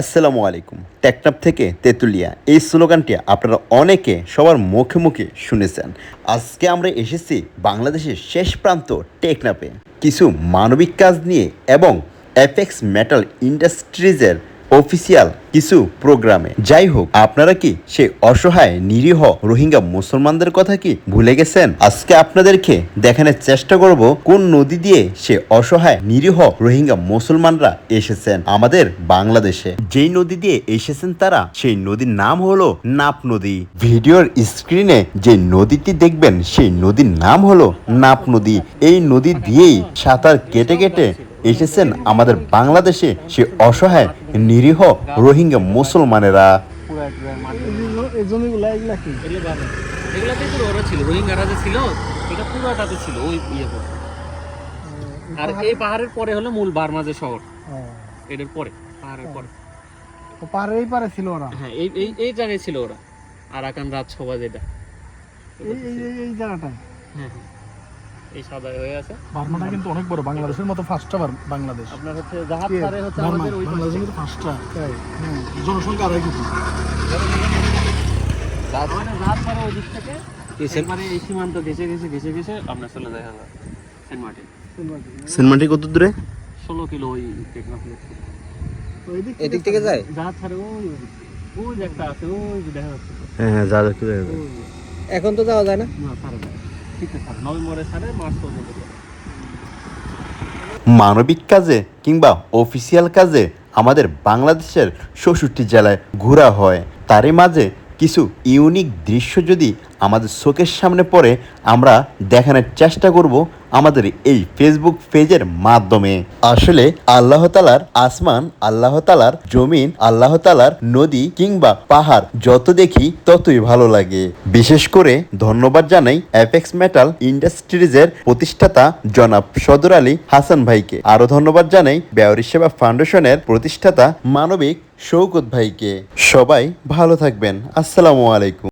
আসসালামু আলাইকুম। টেকনাপ থেকে তেঁতুলিয়া। এই স্লোগানটি আপনারা অনেকে সবার মুখে মুখে শুনেছেন। আজকে আমরা এসেছি বাংলাদেশের শেষ প্রান্ত টেকনাপে কিছু মানবিক কাজ নিয়ে এবং অ্যাপেক্স মেটাল ইন্ডাস্ট্রিজের অফিসিয়াল কিছু প্রোগ্রামে। যাই হোক আপনারা কি সে অসহায়, নিরীহ রোহিঙ্গা মুসলমানদের কথা কি ভুলে গেছেন? আজকে আপনাদেরকে দেখানোর চেষ্টা করব কোন নদী দিয়ে সে অসহায়, নিরীহ রোহিঙ্গা মুসলমানরা এসেছেন আমাদের বাংলাদেশে। যেই নদী দিয়ে এসেছেন তারা, সেই নদীর নাম হলো নাপ নদী। ভিডিওর স্ক্রিনে যে নদীটি দেখবেন, সেই নদীর নাম হলো নাপ নদী। এই নদী দিয়েই সাঁতার কেটে কেটে এসেছেন আমাদের বাংলাদেশে সে অসহায় নিরীহ রোহিঙ্গা মুসলমানেরা। যে আর এই পাহাড়ের পরে হলো মূল বার্মাজে শহর। ও, এটার পরে পাহাড়ের পরে। পারে এই পারে ছিল ওরা? হ্যাঁ এই এই এই জায়গায় ছিল ওরা। আরাকান রাজসভা যেটা। এই এই এই- এই জায়গাটায়? হ্যাঁ হ্যাঁ। এই সাদা হয়ে আছে। বার্মাটা কিন্তু অনেক বড় বাংলাদেশের মতো ফার্স্টটা বাংলাদেশ। আপনার হচ্ছে জাহাজ পারে হচ্ছে আমাদের ওই পাশে। বাংলাদেশের মতো ফার্স্টটা তাই। হুম, জনসংখ্যা আড়াই কোটি। জাহাজ পারে ওই দিক থেকে। এরপরে এই সীমান্ত ঘেসে ঘেসে ঘেসে ঘেসে আপনার চলে যায় হাজার সেন্ট মার্টিন। সেনমাটি কত দূরে? ষোলো কিলো ওই টেকনাফ দিক এদিক থেকে যায়? জাহাজ ছাড়ে ওই ওই একটা আছে ওই দেখা যাচ্ছে। হ্যাঁ হ্যাঁ যা যা। এখন তো যাওয়া যায় না? না ছাড়ে না। মানবিক কাজে কিংবা অফিসিয়াল কাজে আমাদের বাংলাদেশের ষষ্ঠটি জেলায় ঘোরা হয়। তারই মাঝে কিছু ইউনিক দৃশ্য যদি আমাদের চোখের সামনে পড়ে, আমরা দেখানোর চেষ্টা করব আমাদের এই ফেসবুক পেজের মাধ্যমে। আসলে আল্লাহ তালার আসমান, আল্লাহ তালার জমিন, আল্লাহ তালার নদী কিংবা পাহাড় যত দেখি ততই ভালো লাগে। বিশেষ করে ধন্যবাদ জানাই অ্যাপেক্স মেটাল ইন্ডাস্ট্রিজের প্রতিষ্ঠাতা জনাব সদর আলী হাসান ভাইকে। আরও ধন্যবাদ জানাই বেওয়ারি সেবা ফাউন্ডেশনের প্রতিষ্ঠাতা মানবিক শৌকত ভাইকে। সবাই ভালো থাকবেন। আসসালামু আলাইকুম।